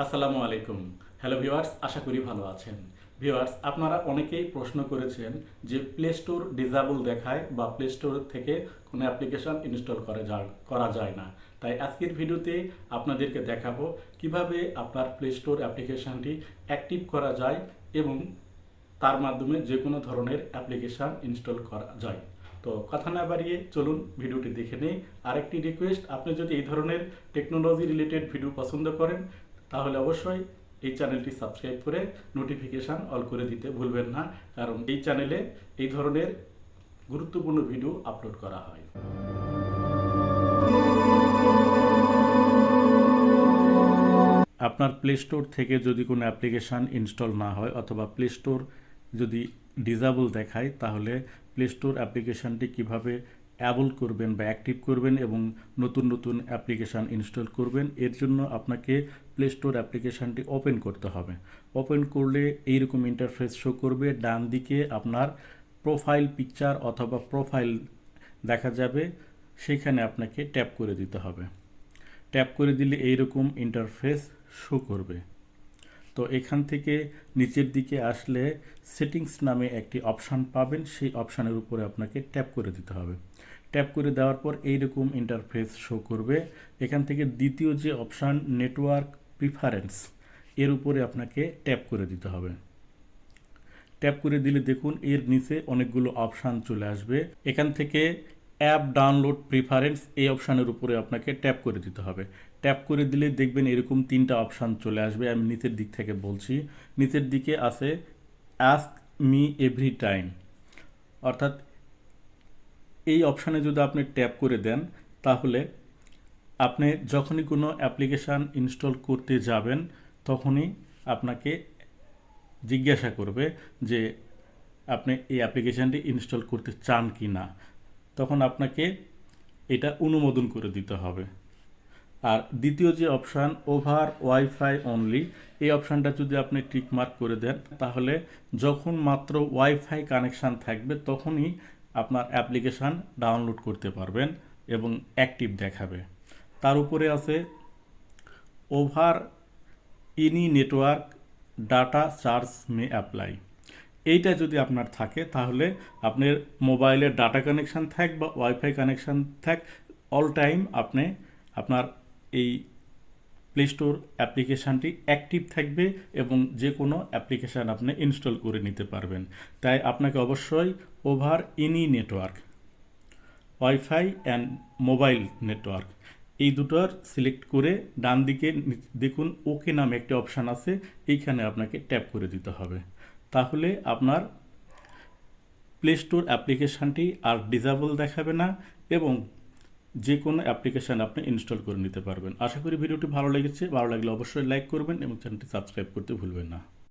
আসসালামু আলাইকুম। Hello viewers আশা করি ভালো আছেন। ভিউয়ার্স আপনারা অনেকেই প্রশ্ন করেছেন যে প্লে স্টোর ডিজাবল দেখায় বা প্লে স্টোর থেকে কোনো অ্যাপ্লিকেশন ইনস্টল করা যায় করা যায় না। তাই আজকের ভিডিওতে আপনাদেরকে দেখাবো কীভাবে আপনার প্লে স্টোর অ্যাপ্লিকেশনটি অ্যাক্টিভ করা যায় এবং তার মাধ্যমে যে কোনো ধরনের অ্যাপ্লিকেশন ইনস্টল করা যায়। তো কথা না বাড়িয়ে চলুন ভিডিওটি দেখে নেই। আরেকটি রিকোয়েস্ট আপনি যদি এই ধরনের টেকনোলজি রিলেটেড ভিডিও পছন্দ করেন তাহলে অবশ্যই এই চ্যানেলটি সাবস্ক্রাইব করে নোটিফিকেশান অল করে দিতে ভুলবেন না, কারণ এই চ্যানেলে এই ধরনের গুরুত্বপূর্ণ ভিডিও আপলোড করা হয়। আপনার প্লে স্টোর থেকে যদি কোনো অ্যাপ্লিকেশান ইনস্টল না হয় অথবা প্লে স্টোর যদি ডিজাবল দেখায়, তাহলে প্লে স্টোর অ্যাপ্লিকেশানটি কীভাবে অ্যাবল করবেন বা অ্যাক্টিভ করবেন এবং নতুন নতুন অ্যাপ্লিকেশান ইনস্টল করবেন। এর জন্য আপনাকে প্লে স্টোর অ্যাপ্লিকেশানটি ওপেন করতে হবে। ওপেন করলে এইরকম ইন্টারফেস শো করবে। ডান দিকে আপনার প্রোফাইল পিকচার অথবা প্রোফাইল দেখা যাবে। সেখানে আপনাকে ট্যাপ করে দিতে হবে। ট্যাপ করে দিলে এইরকম ইন্টারফেস শো করবে। তো এখান থেকে নিচের দিকে আসলে সেটিংস নামে একটি অপশান পাবেন। সেই অপশানের উপরে আপনাকে ট্যাপ করে দিতে হবে। ট্যাপ করে দেওয়ার পর এইরকম ইন্টারফেস শো করবে। এখান থেকে দ্বিতীয় যে অপশান নেটওয়ার্ক প্রিফারেন্স এর উপরে আপনাকে ট্যাপ করে দিতে হবে। ট্যাপ করে দিলে দেখুন এর নিচে অনেকগুলো অপশান চলে আসবে। এখান থেকে অ্যাপ ডাউনলোড প্রিফারেন্স এই অপশানের উপরে আপনাকে ট্যাপ করে দিতে হবে। ট্যাপ করে দিলে দেখবেন এরকম তিনটা অপশান চলে আসবে। আমি নিচের দিক থেকে বলছি। নিচের দিকে আছে আস্ক মি এভরি টাইম অর্থাৎ এই অপশানে যদি আপনি ট্যাপ করে দেন, তাহলে আপনি যখনই কোনো অ্যাপ্লিকেশান ইনস্টল করতে যাবেন, তখনই আপনাকে জিজ্ঞাসা করবে যে আপনি এই অ্যাপ্লিকেশানটি ইনস্টল করতে চান কি না। তখন আপনাকে এটা অনুমোদন করে দিতে হবে। আর দ্বিতীয় যে অপশান, ওভার ওয়াইফাই অনলি, এই অপশানটা যদি আপনি টিক মার্ক করে দেন, তাহলে যখন মাত্র ওয়াইফাই কানেকশান থাকবে, তখনই আপনার অ্যাপ্লিকেশান ডাউনলোড করতে পারবেন এবং অ্যাক্টিভ দেখাবে। তার উপরে আছে over any network data charge may apply. এইটা যদি আপনার থাকে, তাহলে আপনার মোবাইলের ডাটা কানেকশান থাক বা ওয়াইফাই কানেকশান থাক, অল টাইম আপনি আপনার এই প্লে স্টোর অ্যাপ্লিকেশানটি অ্যাক্টিভ থাকবে এবং যে কোনো অ্যাপ্লিকেশান আপনি ইনস্টল করে নিতে পারবেন। তাই আপনাকে অবশ্যই over any network wifi and mobile network এই দুটোর সিলেক্ট করে ডান দিকে দেখুন ওকে নামে একটি অপশান আছে, এইখানে আপনাকে ট্যাপ করে দিতে হবে। তাহলে আপনার প্লে স্টোর অ্যাপ্লিকেশানটি আর ডিজাবল দেখাবে না এবং যে কোনো অ্যাপ্লিকেশান আপনি ইনস্টল করে নিতে পারবেন। আশা করি ভিডিওটি ভালো লেগেছে। ভালো লাগলে অবশ্যই লাইক করবেন এবং চ্যানেলটি সাবস্ক্রাইব করতে ভুলবেন না।